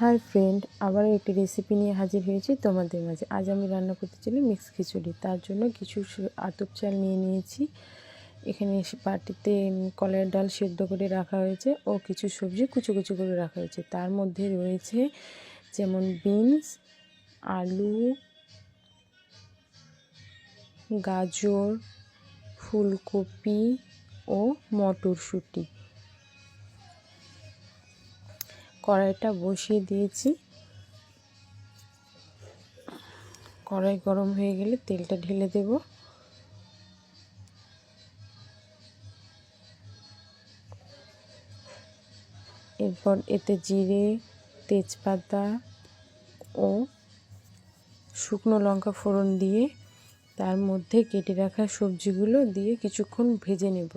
Hi friend আবার একটি recipe নিয়ে হাজির হয়েছি তোমাদের মাঝে। আজ আমি রান্না করতে চাই মিক্স খিচুড়ি। তার জন্য কিছু আতপ চাল নিয়ে নিয়েছি। এখানে বাটিতে কলের ডাল সেদ্ধ করে রাখা হয়েছে ও কিছু সবজি কুচো কুচু করে রাখা হয়েছে। তার মধ্যে রয়েছে যেমন বিনস আলু, গাজর, ফুলকপি ও মটরশুঁটি। কড়াইটা বসিয়ে দিয়েছি। কড়াই গরম হয়ে গেলে তেলটা ঢেলে দেব। এরপর এতে জিরে, তেজপাতা ও শুকনো লঙ্কা ফোড়ন দিয়ে তার মধ্যে কেটে রাখা সবজিগুলো দিয়ে কিছুক্ষণ ভেজে নেব।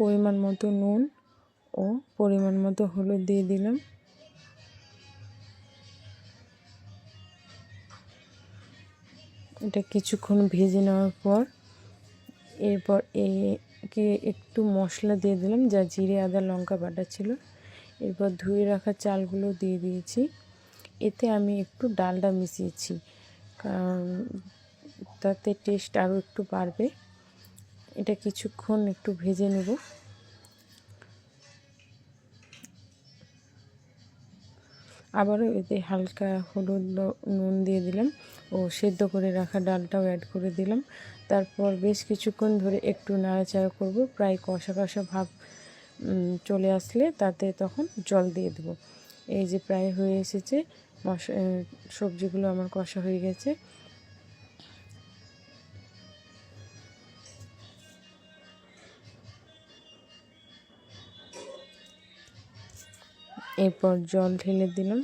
পরিমাণ মতো নুন ও পরিমাণ মতো হলুদ দিয়ে দিলাম। এটা কিছুক্ষণ ভেজে নেওয়ার পর এরপর একে একটু মশলা দিয়ে দিলাম, যা জিরে, আদা, লঙ্কা, বাটা ছিল। এরপর ধুয়ে রাখা চালগুলো দিয়ে দিয়েছি। এতে আমি একটু ডালটা মিশিয়েছি, কারণ তাতে টেস্ট আরও একটু বাড়বে। এটা কিছুক্ষণ একটু ভেজে নেব। আবারও এতে হালকা হলুদ নুন দিয়ে দিলাম। ও, সেদ্ধ করে রাখা ডালটাও অ্যাড করে দিলাম। তারপর বেশ কিছুক্ষণ ধরে একটু নাড়াচাড়া করব। প্রায় কষা কষা ভাব চলে আসলে তাতে তখন জল দিয়ে দেবো। এই যে প্রায় হয়ে এসেছে, মশা সবজিগুলো আমার কষা হয়ে গেছে। এরপর জল ঢেলে দিলাম।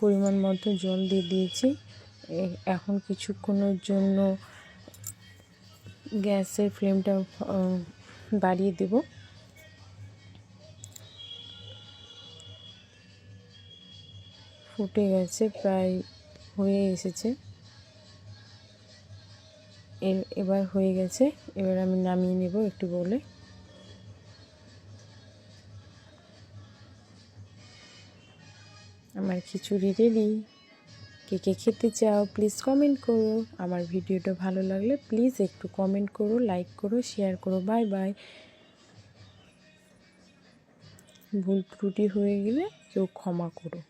পরিমাণ মতো জল দিয়ে দিয়েছি। এখন কিছুক্ষণের জন্য গ্যাসের ফ্লেমটা বাড়িয়ে দেব। ফুটে গেছে, প্রায় হয়ে এসেছে। এবার হয়ে গেছে। এবার আমি নামিয়ে নেব একটু বলে। আমার খিচুড়ি রেডি কে কে খেতে চাও প্লিজ কমেন্ট করো। আমার ভিডিওটা ভালো লাগলে প্লিজ একটু কমেন্ট করো লাইক করো শেয়ার করো বাই বাই ভুল ত্রুটি হয়ে গেলে কেউ ক্ষমা করো।